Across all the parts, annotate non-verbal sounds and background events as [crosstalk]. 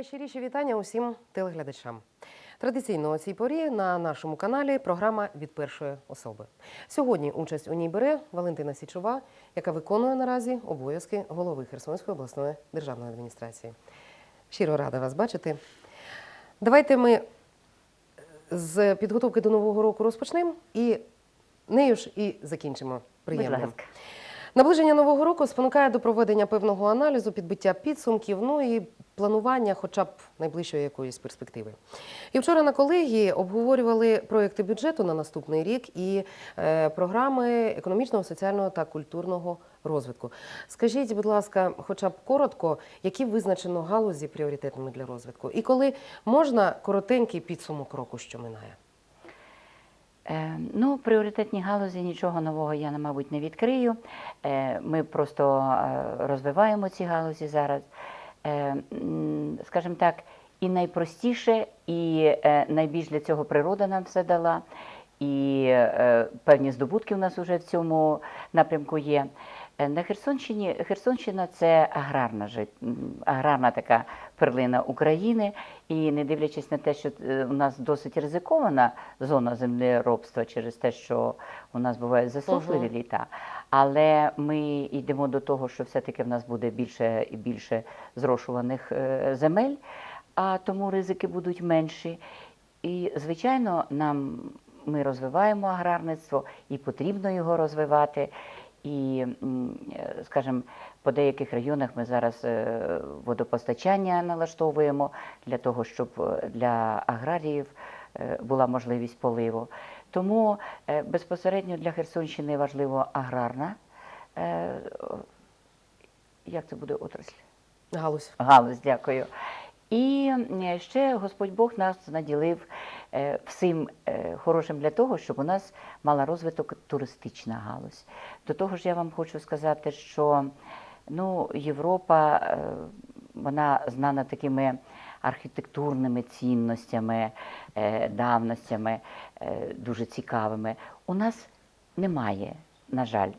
найщиріші вітання усім телеглядачам. Традиційно о цій порі на нашому каналі програма від першої особи. Сьогодні участь у ній бере Валентина Січова, яка виконує наразі обов'язки голови Херсонської обласної державної адміністрації. Щиро рада вас бачити. Давайте ми з підготовки до нового року розпочнемо і нею ж і закінчимо. Приємно. Наближення нового року спонукає до проведення певного аналізу, підбиття підсумків, ну і планування, хоча б найближчої якоїсь перспективи. І вчора на колегії обговорювали проекти бюджету на наступний рік і е, програми економічного, соціального та культурного розвитку. Скажіть, будь ласка, хоча б коротко, які визначено галузі пріоритетними для розвитку, і коли можна коротенький підсумок року, що минає? Е, Ну, пріоритетні галузі нічого нового я, мабуть, не відкрию. Е, Ми просто розвиваємо ці галузі зараз. Е, Скажімо так, і найпростіше, і е, найбільш для цього природа нам все дала, і е, певні здобутки у нас вже в цьому напрямку є. На Херсонщині Херсонщина це аграрна жит- аграрна така перлина України. І не дивлячись на те, що у нас досить ризикована зона землеробства через те, що у нас бувають засушливі Мгм. літа, але ми йдемо до того, що все-таки в нас буде більше і більше зрошуваних е, земель, а тому ризики будуть менші. І, звичайно, нам ми розвиваємо аграрництво і потрібно його розвивати. І, е, скажімо, по деяких районах ми зараз е, водопостачання налаштовуємо для того, щоб для аграріїв була можливість поливу. Тому е, безпосередньо для Херсонщини важливо аграрна. е, Як це буде отрасль? Галузь. Галузь, дякую. І ще Господь Бог нас наділив е, всім хорошим для того, щоб у нас мала розвиток туристична галузь. До того ж, я вам хочу сказати, що ну, Європа вона знана такими архітектурними цінностями, е, давностями, е, дуже цікавими. У нас немає, на жаль,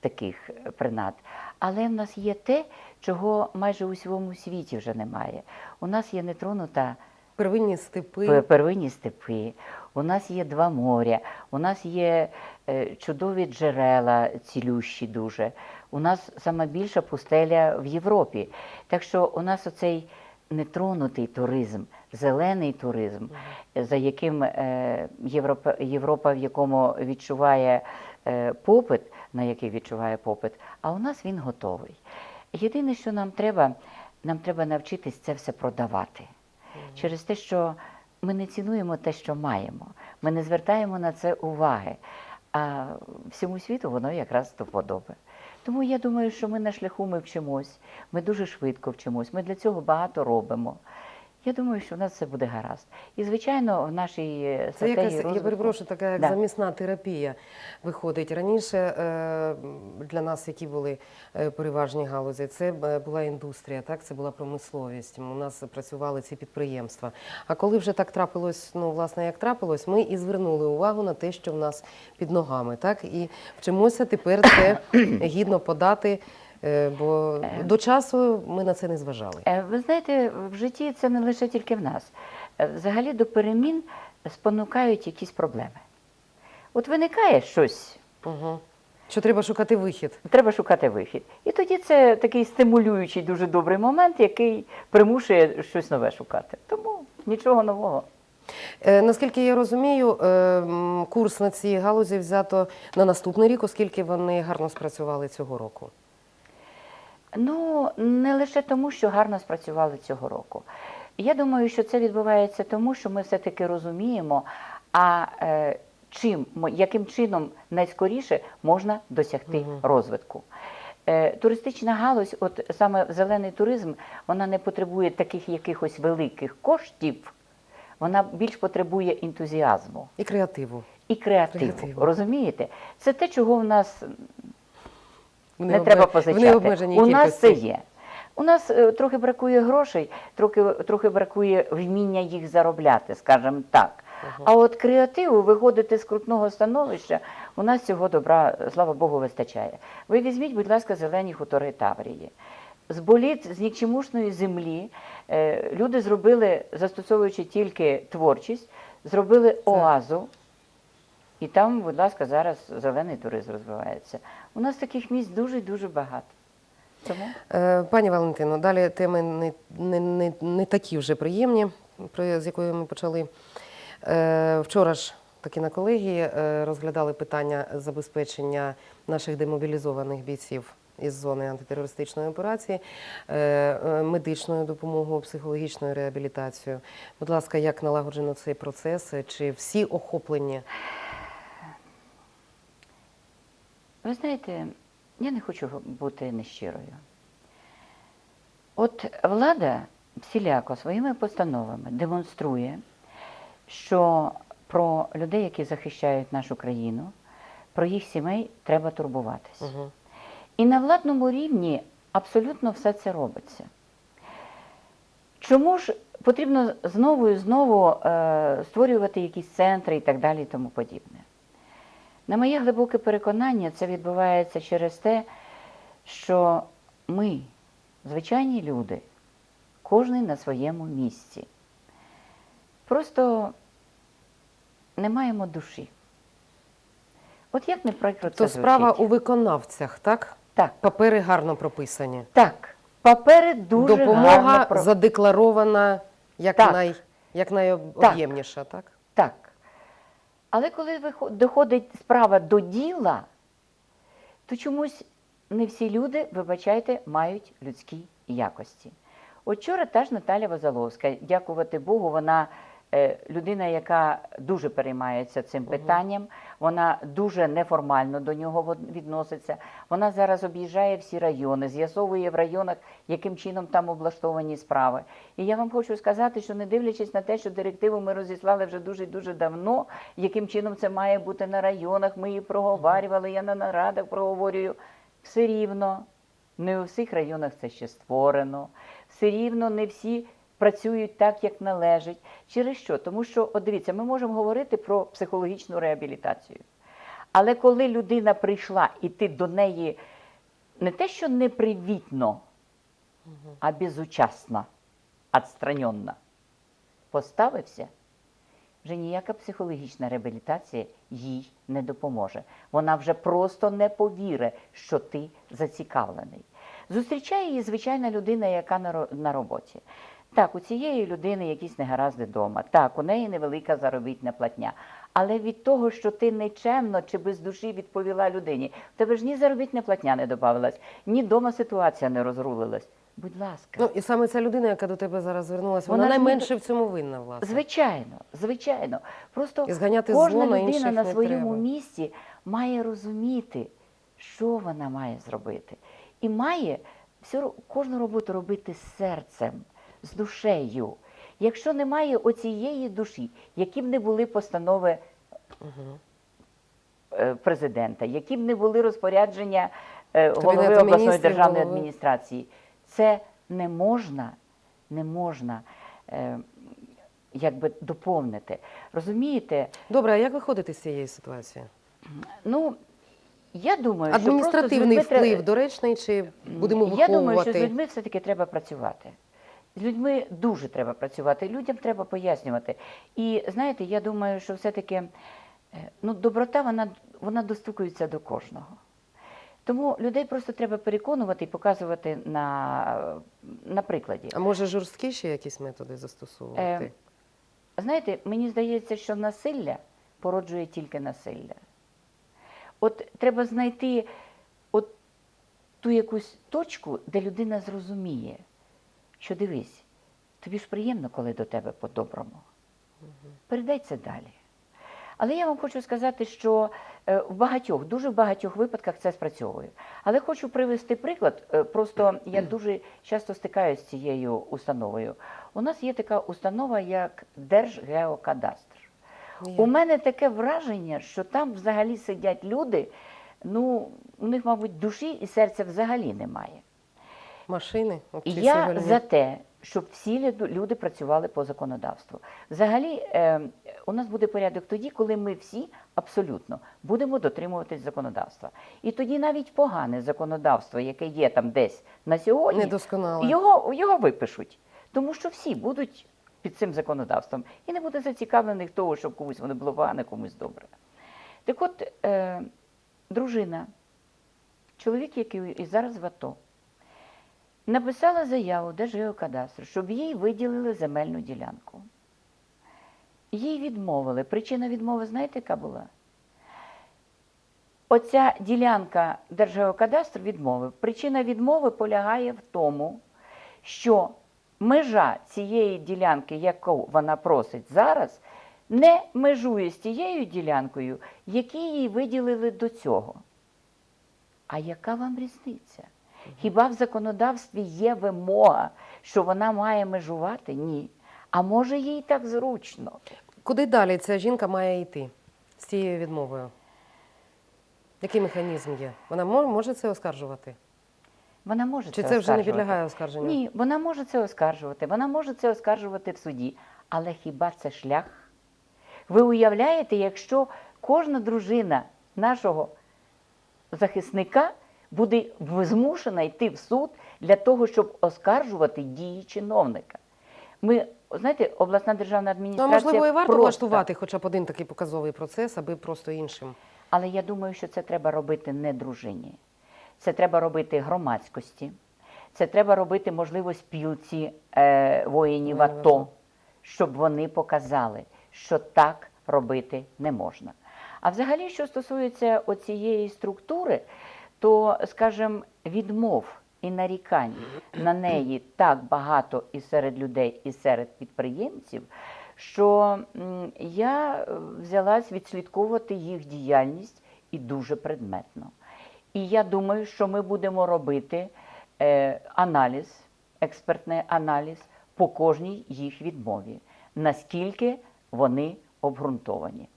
таких принад. Але в нас є те, чого майже у всьому світі вже немає. У нас є нетронута Первинні степи. первинні степи, у нас є два моря, у нас є е, чудові джерела, цілющі дуже. У нас сама більша пустеля в Європі. Так що у нас оцей нетронутий туризм, зелений туризм, за яким е, Європа, Європа в якому відчуває е, попит, на який відчуває попит, а у нас він готовий. Єдине, що нам треба, нам треба навчитись це все продавати. Через те, що ми не цінуємо те, що маємо, ми не звертаємо на це уваги. А всьому світу воно якраз до вподоби. Тому я думаю, що ми на шляху ми вчимось, ми дуже швидко вчимось, ми для цього багато робимо. Я думаю, що в нас все буде гаразд. І, звичайно, в нашій е, Це стратегії якась, я перепрошую, така як Да. замісна терапія виходить. Раніше е, для нас, які були е, переважні галузі, це була індустрія, так це була промисловість. У нас працювали ці підприємства. А коли вже так трапилось, ну власне, як трапилось, ми і звернули увагу на те, що в нас під ногами, так і вчимося тепер це [coughs] гідно подати. Е, Бо до часу ми на це не зважали. Е, Ви знаєте, в житті це не лише тільки в нас. Е, Взагалі до перемін спонукають якісь проблеми. От виникає щось, Угу. Що треба шукати вихід. треба шукати вихід. І тоді це такий стимулюючий, дуже добрий момент, який примушує щось нове шукати. Тому нічого нового. Е, Наскільки я розумію, е, курс на ці галузі взято на наступний рік, оскільки вони гарно спрацювали цього року. Ну, не лише тому, що гарно спрацювали цього року. Я думаю, що це відбувається тому, що ми все-таки розуміємо, а е, чим, яким чином найскоріше можна досягти Мгм. розвитку. Е, туристична галузь, от саме зелений туризм, вона не потребує таких якихось великих коштів, вона більш потребує ентузіазму І креативу. і креативу. Креативу. Розумієте? Це те, чого в нас не треба позичати. необмеженій У нас це є. У нас е, трохи бракує грошей, трохи, трохи бракує вміння їх заробляти, скажімо так. А от креативу виходити з крутного становища, у нас цього добра, слава Богу, вистачає. Ви візьміть, будь ласка, зелені хутори Таврії. з боліт з нікчемушної землі е, люди зробили, застосовуючи тільки творчість, зробили оазу. І там, будь ласка, зараз зелений туризм розвивається. У нас таких місць дуже дуже багато. Тому Е, Пані Валентино, далі теми не, не, не, не такі вже приємні, про- з якої ми почали. Е, Вчора ж таки на колегії е, розглядали питання забезпечення наших демобілізованих бійців із зони антитерористичної операції, медичною допомогою, психологічною реабілітацією. Будь ласка, як налагоджено цей процес? Чи всі охоплені? Ви знаєте, я не хочу бути нещирою. От влада всіляко своїми постановами демонструє, що про людей, які захищають нашу країну, про їх сімей треба турбуватись. Угу. І на владному рівні абсолютно все це робиться. Чому ж потрібно знову і знову е, створювати якісь центри і так далі і тому подібне? На моє глибоке переконання, це відбувається через те, що ми, звичайні люди, кожен на своєму місці, просто не маємо душі. От як не прикро це То справа звучить? у виконавцях, так? Так, Папери гарно прописані. так. Папери дуже Допомога гарно задекларована як, Так. най, як найоб'ємніша, так? Так. Але коли доходить справа до діла, то чомусь не всі люди, вибачайте, мають людські якості. От вчора та ж Наталя Возоловська, дякувати Богу, вона людина, яка дуже переймається цим питанням, вона дуже неформально до нього відноситься. Вона зараз об'їжджає всі райони, з'ясовує в районах, яким чином там облаштовані справи. І я вам хочу сказати, що не дивлячись на те, що директиву ми розіслали вже дуже дуже давно, яким чином це має бути на районах, ми її проговарювали, я на нарадах проговорюю. Все рівно не у всіх районах це ще створено, все рівно не всі працюють так, як належить. Через що? Тому що, от дивіться, ми можемо говорити про психологічну реабілітацію. Але коли людина прийшла і ти до неї не те, що непривітно, а безучасно, відстраненно поставився, вже ніяка психологічна реабілітація їй не допоможе. Вона вже просто не повірить, що ти зацікавлений. Зустрічає її звичайна людина, яка на роботі. Так, у цієї людини якісь негаразди вдома. Так, у неї невелика заробітна платня. Але від того, що ти нечемно чи без душі відповіла людині, в тебе ж ні заробітна платня не додавалась, ні вдома ситуація не розрулилась. Будь ласка. Ну і саме ця людина, яка до тебе зараз звернулася, вона, Вона не найменше в цьому винна, власне. Звичайно, звичайно. Просто І зганяти кожна зло людина на своєму треба. місці має розуміти, що вона має зробити. І має всю кожну роботу робити з серцем, з душею. Якщо немає оцієї душі, які б не були постанови е, президента, які б не були розпорядження е, голови обласної державної адміністрації, це не можна, не можна е, якби доповнити. Розумієте? Добре, а як виходити з цієї ситуації? Ну, я думаю, що Адміністративний просто з людьми вплив доречний, чи будемо Я думаю, що з людьми все-таки треба працювати. З людьми дуже треба працювати, людям треба пояснювати. І знаєте, я думаю, що все-таки е, ну, доброта вона, вона достукується до кожного. Тому людей просто треба переконувати і показувати на, на прикладі. А може жорсткіші якісь методи застосовувати? Е, Знаєте, мені здається, що насилля породжує тільки насилля. От треба знайти от ту якусь точку, де людина зрозуміє, що дивись, тобі ж приємно, коли до тебе по-доброму. Передай це далі. Але я вам хочу сказати, що е, в багатьох, дуже в багатьох випадках це спрацьовує. Але хочу привести приклад. е, Просто я [clears throat] дуже часто стикаюся з цією установою. У нас є така установа, як Держгеокадастр. Є. У мене таке враження, що там взагалі сидять люди, ну, у них, мабуть, душі і серця взагалі немає. Машини? Я за те, щоб всі люди працювали по законодавству. Взагалі, е, у нас буде порядок тоді, коли ми всі Абсолютно, будемо дотримуватись законодавства. І тоді навіть погане законодавство, яке є там десь на сьогодні, його, його випишуть. Тому що всі будуть під цим законодавством. І не буде зацікавлених того, щоб комусь воно було погане, комусь добре. Так от, е, дружина, чоловік, який і зараз в АТО, написала заяву Держгеокадастру, щоб їй виділили земельну ділянку. Їй відмовили. Причина відмови, знаєте, яка була? Оця ділянка Держгеокадастру відмовив. Причина відмови полягає в тому, що межа цієї ділянки, яку вона просить зараз, не межує з тією ділянкою, які їй виділили до цього. А яка вам різниця? Хіба в законодавстві є вимога, що вона має межувати? Ні. А може їй так зручно? Куди далі ця жінка має йти з цією відмовою? Який механізм є? Вона може це оскаржувати? Вона може Чи це це вже не підлягає оскарженню? Ні, вона може це оскаржувати, вона може це оскаржувати в суді. Але хіба це шлях? Ви уявляєте, якщо кожна дружина нашого захисника буде змушена йти в суд для того, щоб оскаржувати дії чиновника. Ми, знаєте, обласна державна адміністрація. Ну, можливо, і варто просто- влаштувати хоча б один такий показовий процес, аби просто іншим. Але я думаю, що це треба робити не дружині. Це треба робити громадськості. Це треба робити, можливо, спілці е, воїнів Воїнів АТО, АТО. щоб вони показали, що так робити не можна. А взагалі, що стосується оцієї структури, то, скажімо, відмов і нарікань на неї так багато і серед людей, і серед підприємців, що я е, взялась відслідковувати їх діяльність і дуже предметно. І я думаю, що ми будемо робити е, аналіз, експертний аналіз по кожній їх відмові, наскільки вони обґрунтовані.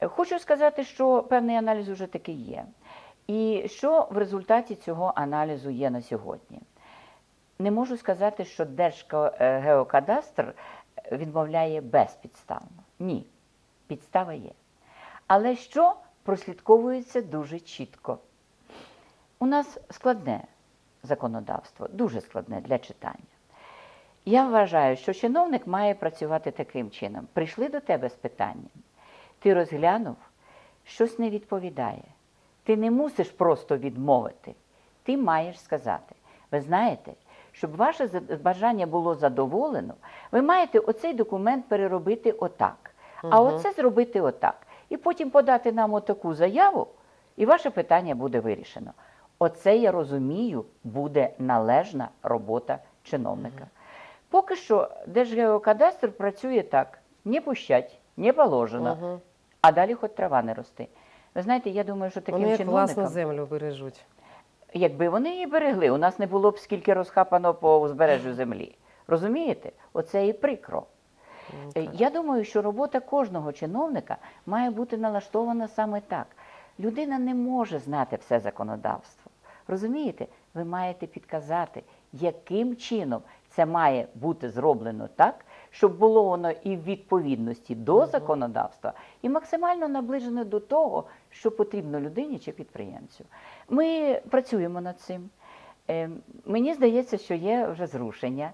Е, Хочу сказати, що певний аналіз уже таки є. І що в результаті цього аналізу є на сьогодні? Не можу сказати, що Держгеокадастр відмовляє безпідставно. Ні, підстава є. Але що прослідковується дуже чітко? У нас складне законодавство, дуже складне для читання. Я вважаю, що чиновник має працювати таким чином. Прийшли до тебе з питанням, ти розглянув, щось не відповідає. Ти не мусиш просто відмовити. Ти маєш сказати: ви знаєте, щоб ваше бажання було задоволено, ви маєте оцей документ переробити отак, а Мгм. оце зробити отак. І потім подати нам отаку заяву, і ваше питання буде вирішено. Оце я розумію, буде належна робота чиновника. Поки що Держгеокадастр працює так: не пущать, не положено, Мгм. а далі хоч трава не рости. Ви знаєте, я думаю, що таким Вони як власну чиновникам, землю бережуть. якби вони її берегли, у нас не було б скільки розхапано по узбережжю землі. Розумієте? Оце і прикро. М, Е, так. Я думаю, що робота кожного чиновника має бути налаштована саме так. Людина не може знати все законодавство. Розумієте? Ви маєте підказати, яким чином це має бути зроблено так, щоб було воно і в відповідності до законодавства, і максимально наближено до того, що потрібно людині чи підприємцю. Ми працюємо над цим. Е, Мені здається, що є вже зрушення.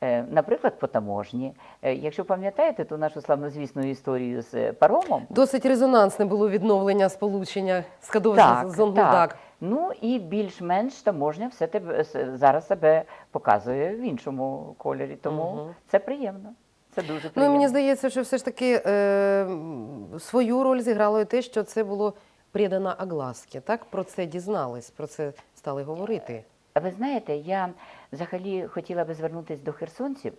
Е, Наприклад, по таможні. Е, Якщо пам'ятаєте ту нашу славнозвісну історію з паромом, Досить резонансне було відновлення сполучення з Кадовим так, з так. Ну і більш-менш таможня все тебе зараз себе показує в іншому кольорі. Тому Мгм. це приємно. Це дуже Ну мені здається, що все ж таки е, свою роль зіграло і те, що це було придано огласки. Так про це дізнались, про це стали говорити. Ви знаєте, я взагалі хотіла би звернутися до херсонців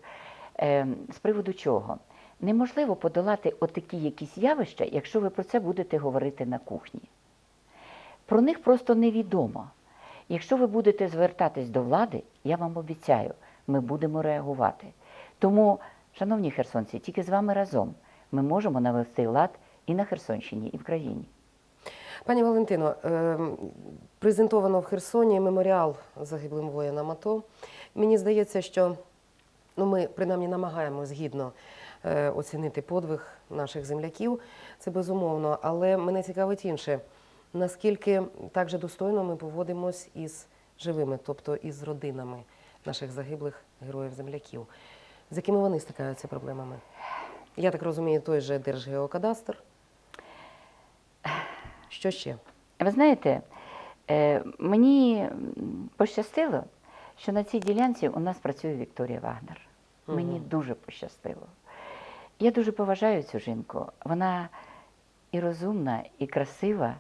е, з приводу чого. Неможливо подолати отакі якісь явища, якщо ви про це будете говорити на кухні. Про них просто невідомо. Якщо ви будете звертатись до влади, я вам обіцяю, ми будемо реагувати. Тому, шановні херсонці, тільки з вами разом ми можемо навести лад і на Херсонщині, і в країні. Пані Валентино, е, презентовано в Херсоні меморіал загиблим воїнам АТО. Мені здається, що ну, ми принаймні намагаємось гідно е, оцінити подвиг наших земляків. Це безумовно. Але мене цікавить інше. Наскільки так же достойно ми поводимось із живими, тобто із родинами наших загиблих героїв-земляків, з якими вони стикаються проблемами? Я так розумію, той же Держгеокадастр. Що ще? Ви знаєте, е, мені пощастило, що на цій ділянці у нас працює Вікторія Вагнер. Мені Мгм. дуже пощастило. Я дуже поважаю цю жінку. Вона і розумна, і красива,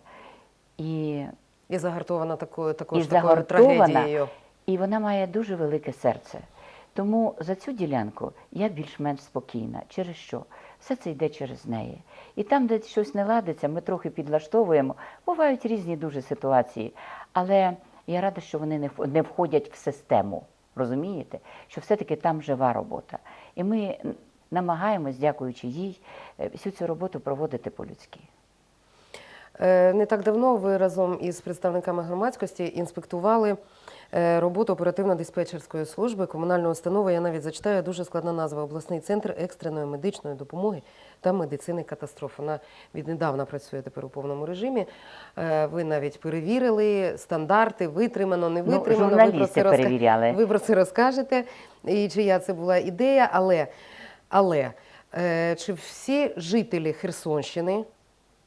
і, І загартована такою також І такою загартована. трагедією. і вона має дуже велике серце. Тому за цю ділянку я більш-менш спокійна. Через що? Все це йде через неї. І там, де щось не ладиться, ми трохи підлаштовуємо. Бувають різні дуже ситуації. Але я рада, що вони не входять в систему. Розумієте? Що все-таки там жива робота. І ми намагаємось, дякуючи їй, е, всю цю роботу проводити по-людськи. Е, Не так давно ви разом із представниками громадськості інспектували роботу оперативно-диспетчерської служби комунальної установи. Я навіть зачитаю дуже складна назва обласний центр екстреної медичної допомоги та медицини катастроф. Вона віднедавна працює тепер у повному режимі. Е, Ви навіть перевірили стандарти, витримано, не Ну, витримано. ви, про це розка- перевіряли. ви про це розкажете, і чия це була ідея. Але, але е, чи всі жителі Херсонщини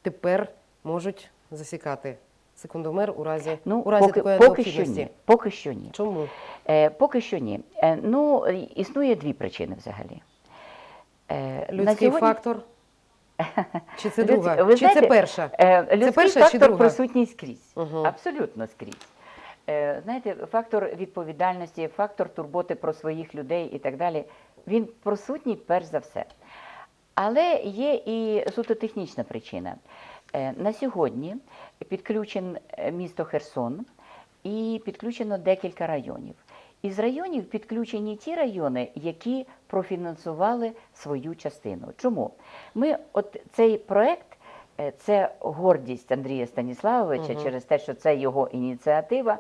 тепер можуть засікати секундомер у разі, Ну, у разі поки, такої поки що ні. Поки що ні. Чому? Е, поки що ні. Е, ну, існує дві причини взагалі. Е, Людський сьогодні- фактор? [laughs] Чи це друга? ви чи це перша? Е, людський перша чи друга? присутній скрізь. Мгм. Абсолютно скрізь. Е, знаєте, фактор відповідальності, фактор турботи про своїх людей і так далі, він присутній перш за все. Але є і суто технічна причина. Е, На сьогодні підключен е, місто Херсон і підключено декілька районів. Із районів підключені ті райони, які профінансували свою частину. Чому? Ми от цей проект е, це гордість Андрія Станіславовича Мгм. через те, що це його ініціатива.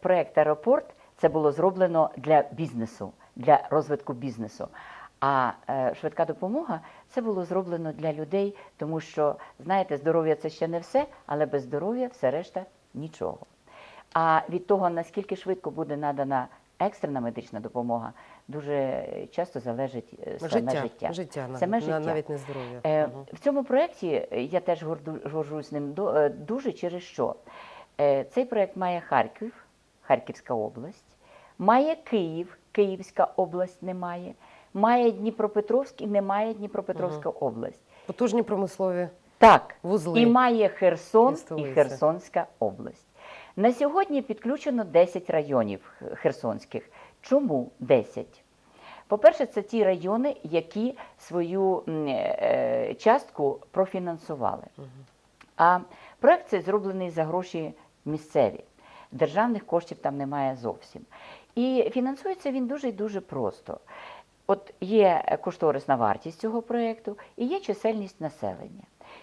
Проект Аеропорт це було зроблено для бізнесу, для розвитку бізнесу. А е, швидка допомога це було зроблено для людей, тому що, знаєте, здоров'я це ще не все, але без здоров'я все решта нічого. А від того, наскільки швидко буде надана екстрена медична допомога, дуже часто залежить е, саме Життя, життя. життя, навіть, Саме на- життя. навіть не здоров'я. Е, Мгм. В цьому проєкті е, я теж горжусь ним дуже через що. Е, Цей проєкт має Харків, Харківська область, має Київ, Київська область немає, має Дніпропетровськ і немає Дніпропетровська область. Потужні промислові Так, вузли. і має Херсон І і. Херсонська область. На сьогодні підключено 10 районів херсонських. Чому 10? По-перше, це ті райони, які свою е, частку профінансували. А проект цей зроблений за гроші місцеві. Державних коштів там немає зовсім. І фінансується він дуже і дуже просто. От є кошторисна вартість цього проєкту і є чисельність населення.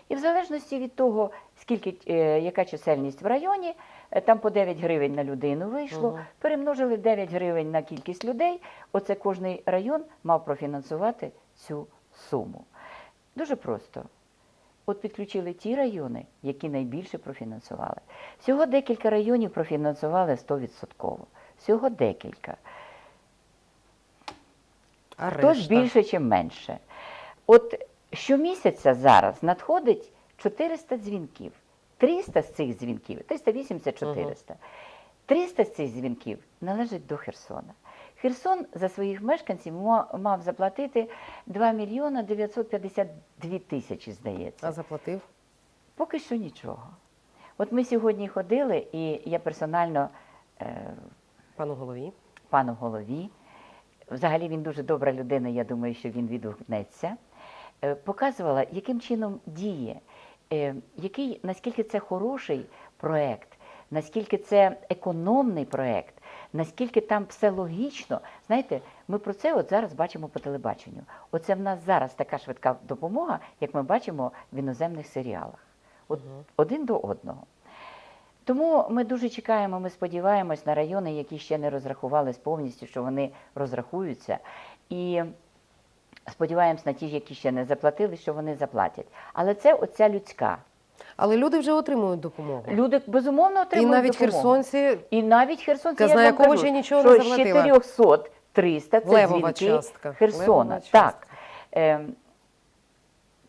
І в залежності від того, скільки, е, яка чисельність в районі, е, там по 9 гривень на людину вийшло, Мгм. перемножили 9 гривень на кількість людей, оце кожний район мав профінансувати цю суму. Дуже просто. От підключили ті райони, які найбільше профінансували. Всього декілька районів профінансували 100%. Всього декілька. А Хтось решта? більше чи менше. От щомісяця зараз надходить 400 дзвінків. 300 з цих дзвінків, 380-400. 300 з цих дзвінків належать до Херсона. Херсон за своїх мешканців мав заплатити 2 мільйона 952 тисячі, здається. А заплатив? Поки що нічого. От ми сьогодні ходили, і я персонально е, Пану голові. пану голові. Взагалі він дуже добра людина, я думаю, що він відгукнеться. Е, Показувала, яким чином діє, е, який, наскільки це хороший проєкт, наскільки це економний проєкт, наскільки там все логічно. Знаєте, ми про це от зараз бачимо по телебаченню. Оце в нас зараз така швидка допомога, як ми бачимо в іноземних серіалах. От Мгм. один до одного. Тому ми дуже чекаємо, ми сподіваємось на райони, які ще не розрахувались повністю, що вони розрахуються. І Сподіваємось на ті, які ще не заплатили, що вони заплатять. Але це оця людська. Але люди вже отримують допомогу. Люди безумовно отримують І навіть допомогу. херсонці І навіть херсонці, Казна я вам кажу, ще нічого що не з заплатила. 400 300 це Левова дзвінки частка. Херсона. Левова так. частка. Ем,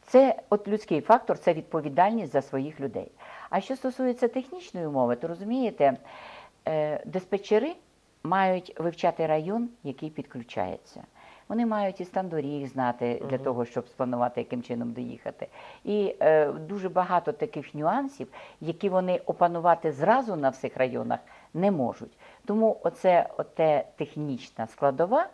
Це от людський фактор, це відповідальність за своїх людей. А що стосується технічної умови, то розумієте, е, диспетчери мають вивчати район, який підключається. Вони мають і стан доріг знати для того, щоб спланувати, яким чином доїхати. І е, дуже багато таких нюансів, які вони опанувати зразу на всіх районах не можуть. Тому оце оте технічна складова,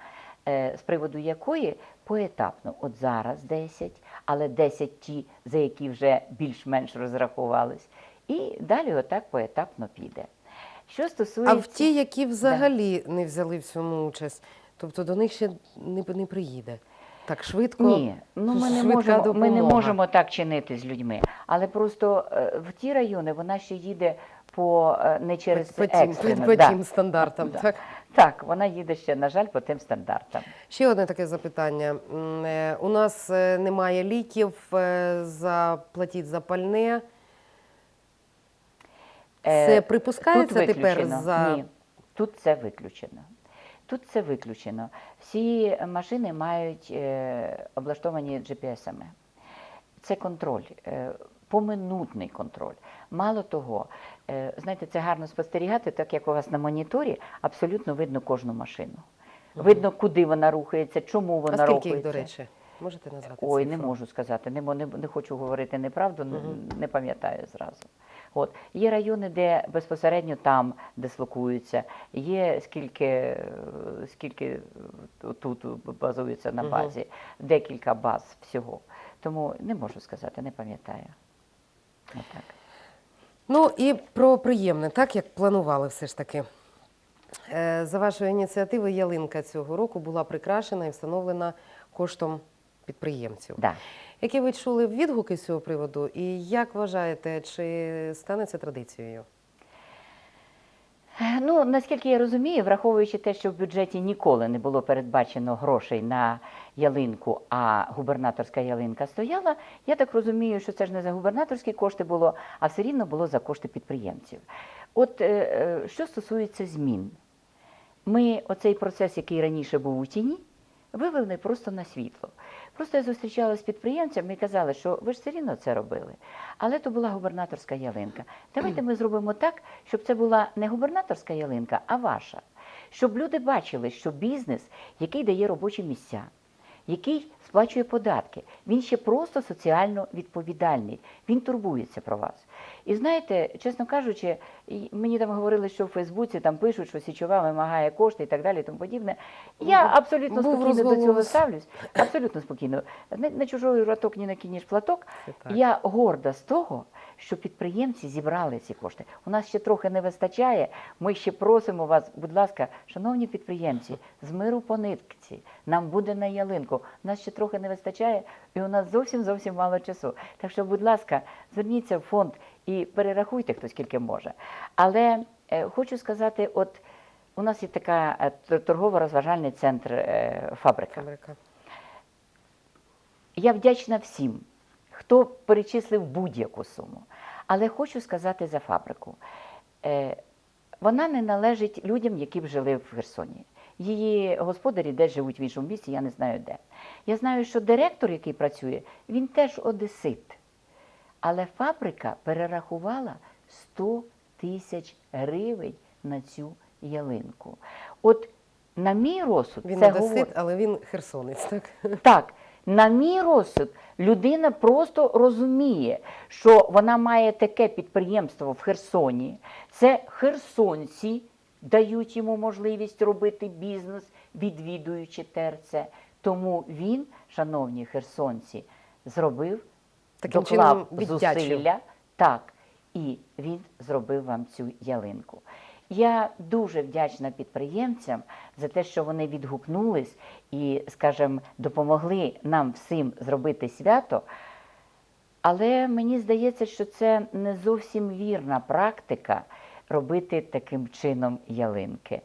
е, з приводу якої поетапно, от зараз 10, але 10 ті, за які вже більш-менш розрахувались, і далі отак поетапно піде. Що стосується А в ті, які взагалі не взяли в цьому участь, тобто до них ще не, не приїде. Так швидко. Ні, ну ми не, можемо, ми не можемо так чинити з людьми. Але просто е, в ті райони вона ще їде по е, не через по, тим, екстрено, по да. тим стандартам. Да. Так. Так, вона їде ще, на жаль, по тим стандартам. Ще одне таке запитання. Е, У нас е, немає ліків, е, заплатіть за пальне. Це припускається Тут тепер за Ні, тут це виключено. Тут це виключено. Всі машини мають е, облаштовані GPS-ами. Це контроль, е, поминутний контроль. Мало того, знаєте, це гарно спостерігати, так як у вас на моніторі абсолютно видно кожну машину. Видно, куди вона рухається, чому а вона скільки рухається. їх, до речі? Можете назвати? Ой, не можу сказати, не, не, не хочу говорити неправду, не- Мгм. не пам'ятаю зразу. От. Є райони, де безпосередньо там дислокуються, є скільки, е, скільки е, тут базуються на базі, декілька баз всього. Тому не можу сказати, не пам'ятаю. Отак. Ну і про приємне, так як планували все ж таки. Е, За вашою ініціативою ялинка цього року була прикрашена і встановлена коштом підприємців. Да. Які ви чули відгуки з цього приводу, і як вважаєте, чи стане це традицією? Е, Ну, наскільки я розумію, враховуючи те, що в бюджеті ніколи не було передбачено грошей на ялинку, а губернаторська ялинка стояла, я так розумію, що це ж не за губернаторські кошти було, а все рівно було за кошти підприємців. От е, е, що стосується змін, ми оцей процес, який раніше був у тіні, вивели просто на світло. Просто я зустрічалася з підприємцями і казали, що ви ж все рівно це робили. Але то була губернаторська ялинка. Давайте ми зробимо так, щоб це була не губернаторська ялинка, а ваша. Щоб люди бачили, що бізнес, який дає робочі місця, який сплачує податки, він ще просто соціально відповідальний, він турбується про вас. І знаєте, чесно кажучи, мені там говорили, що в Фейсбуці там пишуть, що січова вимагає кошти і так далі, і тому подібне. Я абсолютно був спокійно до цього ставлюсь. Абсолютно спокійно. На, на чужий роток ні на накинеш платок. Я горда з того, що підприємці зібрали ці кошти. У нас ще трохи не вистачає. Ми ще просимо вас, будь ласка, шановні підприємці, з миру по нитці. Нам буде на ялинку. У нас ще трохи не вистачає, і у нас зовсім зовсім мало часу. Так що, будь ласка, зверніться в фонд і перерахуйте хто скільки може. Але е, хочу сказати, от у нас є така е, торгово-розважальний центр е, фабрика. Фабрика. Я вдячна всім, хто перечислив будь-яку суму. Але хочу сказати за фабрику. Е, Вона не належить людям, які б жили в Херсоні. Її господарі десь живуть в іншому місці, я не знаю де. Я знаю, що директор, який працює, він теж одесит. Але фабрика перерахувала 100 тисяч гривень на цю ялинку. От на мій розсуд, Він це одесит, говорить. але він херсонець, так? [laughs] Так, на мій розсуд, людина просто розуміє, що вона має таке підприємство в Херсоні. Це херсонці дають йому можливість робити бізнес, відвідуючи терце. Тому він, шановні херсонці, зробив Таким доклав чином зусилля, так, і він зробив вам цю ялинку. Я дуже вдячна підприємцям за те, що вони відгукнулись і, скажімо, допомогли нам всім зробити свято. Але мені здається, що це не зовсім вірна практика робити таким чином ялинки.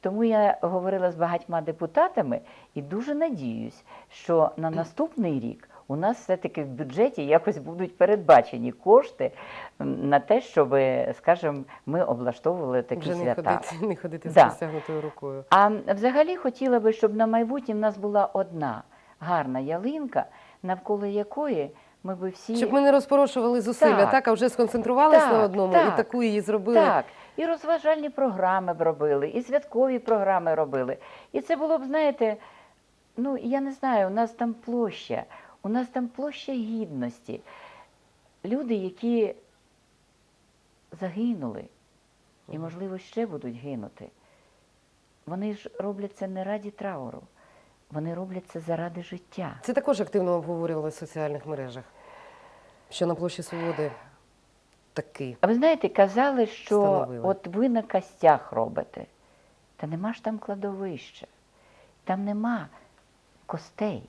Тому я говорила з багатьма депутатами і дуже надіюсь, що на наступний рік у нас все-таки в бюджеті якось будуть передбачені кошти на те, щоб, скажімо, ми облаштовували такі Вже не свята. ходити, не ходити з Да. рукою. А взагалі хотіла би, щоб на майбутнє в нас була одна гарна ялинка, навколо якої ми би всі Щоб ми не розпорошували зусилля, так, Так. а вже сконцентрувалися на одному так. і таку її зробили. Так, і розважальні програми б робили, і святкові програми робили. І це було б, знаєте, ну я не знаю, у нас там площа, у нас там площа гідності. Люди, які загинули і, можливо, ще будуть гинути, вони ж роблять це не раді трауру, вони роблять це заради життя. Це також активно обговорювалося в соціальних мережах, що на площі Свободи таки. А ви знаєте, казали, що Встановили. от ви на костях робите. Та нема ж там кладовища, там нема костей.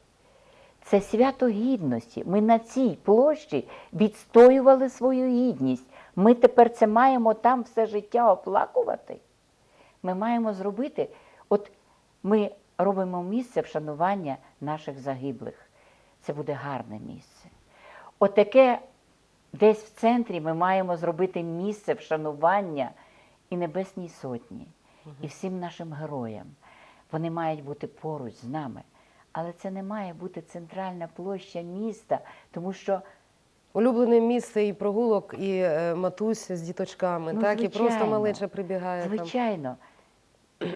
Це свято гідності. Ми на цій площі відстоювали свою гідність. Ми тепер це маємо там все життя оплакувати. Ми маємо зробити, от ми робимо місце вшанування наших загиблих. Це буде гарне місце. Отаке десь в центрі ми маємо зробити місце вшанування і Небесній Сотні, і всім нашим героям. Вони мають бути поруч з нами. Але це не має бути центральна площа міста, тому що Улюблене місце і прогулок, і е, матусь з діточками, Ну, так, і просто звичайно. малеча прибігає. там. Звичайно,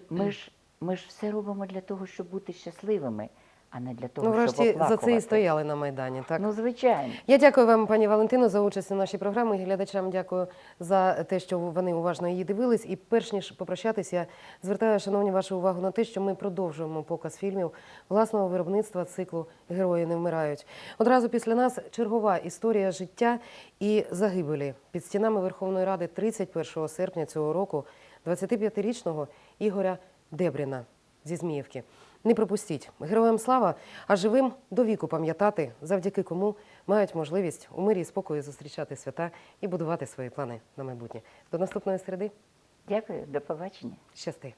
ми ж, ми ж все робимо для того, щоб бути щасливими, а не для того, Ну, щоб врешті, оплакувати. за це і стояли на Майдані. Так? Ну, звичайно. Я дякую вам, пані Валентино, за участь у нашій програмі. Глядачам дякую за те, що вони уважно її дивились. І перш ніж попрощатись, я звертаю, шановні, вашу увагу на те, що ми продовжуємо показ фільмів власного виробництва циклу Герої не вмирають. Одразу після нас чергова історія життя і загибелі під стінами Верховної Ради 31 серпня цього року 25-річного Ігоря Дебріна зі Зміївки. Не пропустіть героям слава, а живим до віку пам'ятати, завдяки кому мають можливість у мирі і спокою зустрічати свята і будувати свої плани на майбутнє. До наступної середи. Дякую, до побачення. Щасти!